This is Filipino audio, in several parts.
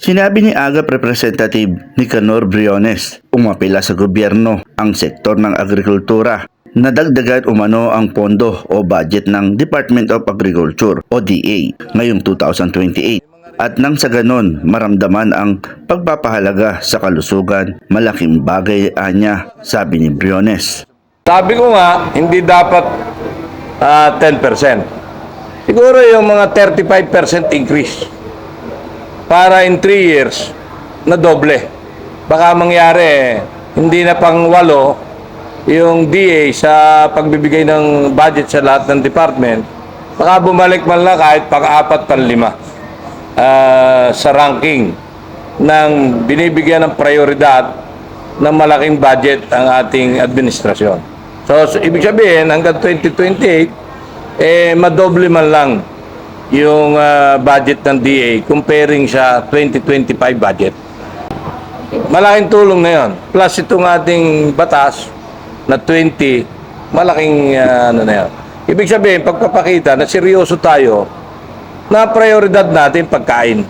Sinabi ni Agap Representative Nicanor Briones, umapila sa gobyerno ang sektor ng agrikultura Nadagdagan umano ang pondo o budget ng Department of Agriculture o DA ngayong 2028 at nang sa ganon maramdaman ang pagpapahalaga sa kalusugan malaking bagay anya sabi ni Briones. Sabi ko nga, hindi dapat ah, 10%. Siguro yung mga 35% increase. Para in 3 years, na doble. Baka mangyari, hindi na pang walo yung DA sa pagbibigay ng budget sa lahat ng department. Baka bumalik man lang kahit pang-apat, pang-lima ah, sa ranking ng binibigyan ng prioridad ng malaking budget ang ating administrasyon. So, so, ibig sabihin, hanggang 2028, eh, madoble man lang yung ah, budget ng DA comparing sa 2025 budget. Malaking tulong na yon. Plus itong ating batas na 20, malaking ah, ano na yun. Ibig sabihin, pagpapakita na seryoso tayo na prioridad natin pagkain.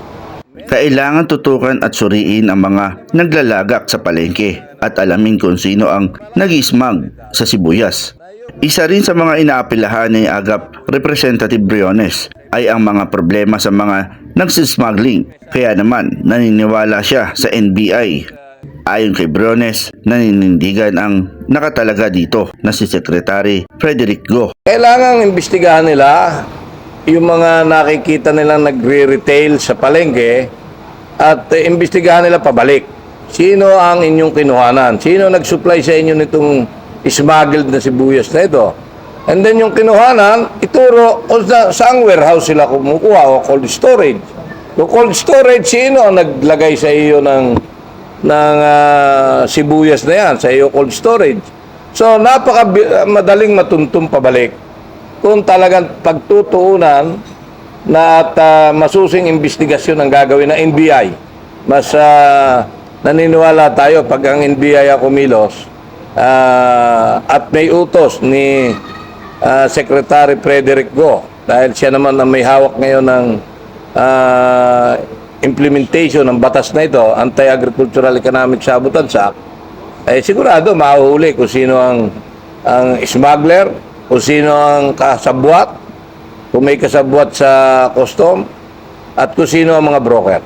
Kailangan tutukan at suriin ang mga naglalagak sa palengke at alamin kung sino ang nag-smug sa sibuyas. Isa rin sa mga inaapilahan ni Agap Representative Briones ay ang mga problema sa mga nagsismuggling. Kaya naman naniniwala siya sa NBI. Ayon kay Briones, naninindigan ang nakatalaga dito na si Secretary Frederick Go. Kailangang imbestigahan nila yung mga nakikita nilang nagre-retail sa palengke at imbestigahan nila pabalik. Sino ang inyong kinuhanan? Sino nag-supply sa inyo nitong smuggled na sibuyas na ito? And then yung kinuhanan, ituro o sa, saang warehouse sila kumukuha o cold storage. Yung cold storage, sino ang naglagay sa iyo ng ng ah, sibuyas na yan sa iyo cold storage. So napaka madaling matuntun pabalik kung talagang pagtutuunan na at ah, masusing investigasyon ang gagawin ng NBI. Mas ah, naniniwala tayo pag ang NBI ang kumilos ah, at may utos ni ah, Secretary Frederick Go dahil siya naman ang may hawak ngayon ng ah, implementation ng batas na ito, Anti-Agricultural Economic Sabotage Act, eh sigurado mahuhuli kung sino ang ang smuggler, kung sino ang kasabwat, kung may kasabwat sa custom, at kung sino ang mga broker.